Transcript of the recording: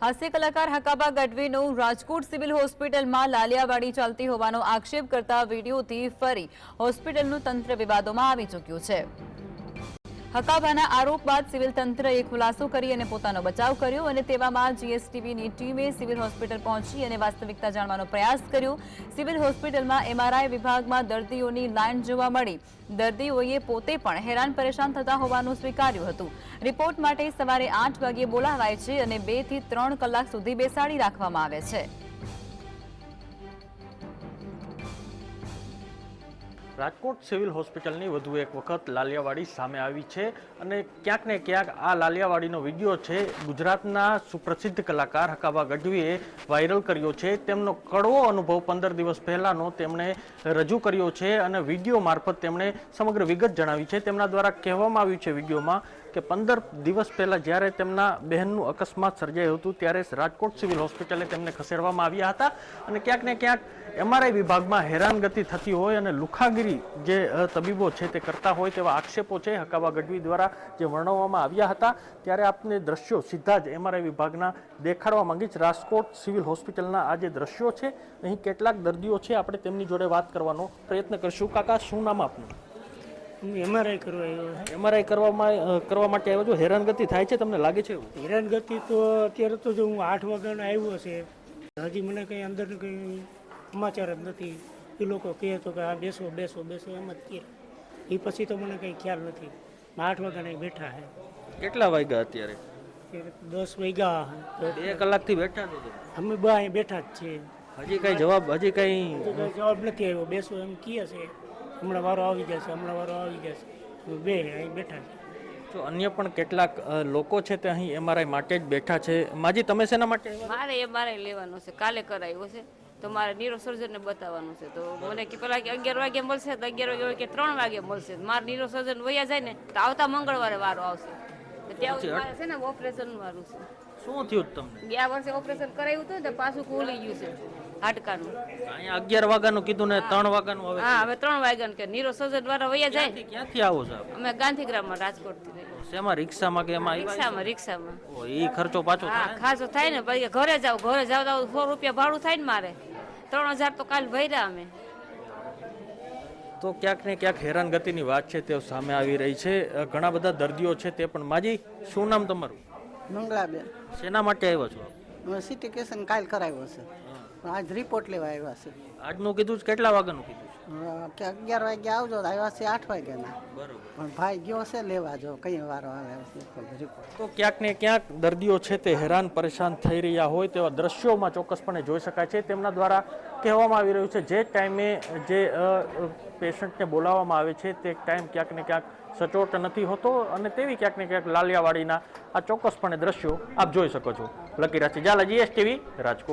હાસ્ય કલાકાર હકાબા ગઢવીનું રાજકોટ સિવિલ હોસ્પિટલમાં લાલિયાવાડી ચાલતી હોવાનો આક્ષેપ કરતા વિડીયોથી ફરી હોસ્પિટલનું તંત્ર વિવાદોમાં આવી ચૂક્યું છે. હકાબાના આરોપ બાદ સિવિલ તંત્રએ ખુલાસો કરી અને પોતાનો બચાવ કર્યો અને તેવામાં જીએસટીવીની ટીમે સિવિલ હોસ્પિટલ પહોંચી અને વાસ્તવિકતા જાણવાનો પ્રયાસ કર્યો. સિવિલ હોસ્પિટલમાં એમઆરઆઈ વિભાગમાં દર્દીઓની લાઇન જોવા મળી. દર્દીઓએ પોતે પણ હેરાન પરેશાન થતા હોવાનું સ્વીકાર્યું હતું. રિપોર્ટ માટે સવારે આઠ વાગ્યે બોલાવાય છે અને બેથી ત્રણ કલાક સુધી બેસાડી રાખવામાં આવે છે. રાજકોટ સિવિલ હોસ્પિટલની વધુ એક વખત લાલિયાવાડી સામે આવી છે અને ક્યાંક ને ક્યાંક આ લાલિયાવાડીનો વીડિયો છે. ગુજરાતના સુપ્રસિદ્ધ કલાકાર હકાબા ગઢવીએ વાયરલ કર્યો છે. તેમનો કડવો અનુભવ પંદર દિવસ પહેલાંનો તેમણે રજૂ કર્યો છે અને વીડિયો મારફત તેમણે સમગ્ર વિગત જણાવી છે. તેમના દ્વારા કહેવામાં આવ્યું છે વિડીયોમાં કે પંદર દિવસ પહેલાં જ્યારે તેમના બહેનનું અકસ્માત સર્જાયું હતું, ત્યારે રાજકોટ સિવિલ હોસ્પિટલે તેમને ખસેડવામાં આવ્યા હતા અને ક્યાંક ને ક્યાંક એમઆરઆઈ વિભાગમાં હેરાનગતિ થતી હોય અને લુખાગીરી જે તબીબો છે તે કરતા હોય તેવા આક્ષેપો છે હકાવા ગઢવી દ્વારા જે વર્ણવવામાં આવ્યા હતા. ત્યારે આપને દ્રશ્યો સીધા જ એમઆરઆઈ વિભાગના દેખાડવા માંગી જ રાજકોટ સિવિલ હોસ્પિટલના આ જે દ્રશ્યો છે, અહીં કેટલાક દર્દીઓ છે, આપણે તેમની જોડે વાત કરવાનો પ્રયત્ન કરશું. કાકા, શું નામ આપનું? એમઆરઆઈ કરવા આવ્યો એમઆરઆઈ કરવામાં કરવા માટે આવ્યો છો? હેરાનગતિ થાય છે તમને લાગે છે હેરાનગતિ તો અત્યારે તો જો હું આઠ વાગ્યાનો આવ્યો છે હજી મને કંઈ અંદર કંઈ સમાચાર જ નથી. એ લોકો કહે તો કે આ બેસો બેસો બેસો એમ જ કહે એ પછી તો મને કંઈ ખ્યાલ નથી. આઠ વાગ્યાના બેઠા હે. કેટલા વાગ્યા અત્યારે? દસ વાગ્યા તો બે કલાકથી બેઠા છો અમે બધા અહીં બેઠા જ છીએ. હજી કઈ જવાબ હજી કઈ કંઈ જવાબ નથી આવ્યો. બેસો એમ કહે છે. હમણાં વારો આવી જશે હમણાં વારો આવી જશે છે. બે અહીં બેઠા છે. તો અન્ય પણ કેટલાક લોકો છે તે અહીં એમઆરઆઈ માટે જ બેઠા છે. માજી તમે શેના માટે મારે એ મારે લેવાનો છે કાલે કરાવ્યો છે તો મારે નીરો સર્જનને બતાવવાનું છે. તો મને કે પેલા કે અગિયાર વાગે મળશે તો અગિયાર વાગે કે ત્રણ વાગે મળશે. મારે નીરો સર્જન વયા જાય ને તો આવતા મંગળવારે વારો આવશે. ત્યાં સુધી મારે છે ને ઓપરેશન વાળું છે. શું થયું તમને? ગયા વર્ષે ઓપરેશન કરાયું હતું ને તો પાછું ખુલી ગયું છે હાડકાનું. અહીંયા અગિયાર વાગ્યાનું કીધું ને ત્રણ વાગ્યાનું હવે હા હવે ત્રણ વાગ્યાનું કે નીરો સજર વાળા વયા જાય ક્યાંથી આવો છો આપ? અમે ગાંધીગ્રામમાં રાજકોટથી. શેમાં રિક્ષામાં કે એમાં આવ્યા? રિક્ષામાં રિક્ષામાં. ઓ, એ ખર્ચો પાછો હા થાય? ખાસો થાય ને પછી ઘરે જાવ ઘરે જાવ તો સો રૂપિયા ભાડું થાય ને મારે. ત્રણ હજાર તો કાલ ભર્યા અમે. તો ક્યાંક ને ક્યાંક હેરાનગતિની વાત છે તે સામે આવી રહી છે. અ, ઘણા બધા દર્દીઓ છે તે પણ. માજી શું નામ તમારું? મંગળાબેન શેના માટે આવ્યો છો? સિટી કેશન કાલ કરાવ્યો છે. પણ આજ રિપોર્ટ લેવા આવ્યા છે. આજનું કીધું છે કેટલા વાગ્યાનું કીધું છે? કે અગિયાર વાગે આવજો તો આવ્યા છે આઠ વાગ્યાના. બરોબર. પણ ભાઈ ગયો છે લેવા જો કઈ વારો આવે છે રિપોર્ટ તો ક્યાંક ને ક્યાંક દર્દીઓ છે તે હેરાન પરેશાન થઈ રહ્યા હોય તેવા દ્રશ્યોમાં ચોક્કસપણે જોઈ શકાય છે. તેમના દ્વારા કહેવામાં આવી રહ્યું છે જે ટાઈમે જે પેશન્ટને બોલાવવામાં આવે છે તે ટાઈમ ક્યાંક ને ક્યાંક સચોટ નથી હોતો અને તેવી ક્યાંક ને ક્યાંક લાલિયાવાડીના આ ચોક્કસપણે દ્રશ્યો આપ જોઈ શકો છો. લકી રાશિ ઝાલા જીએસટીવી રાજકોટ.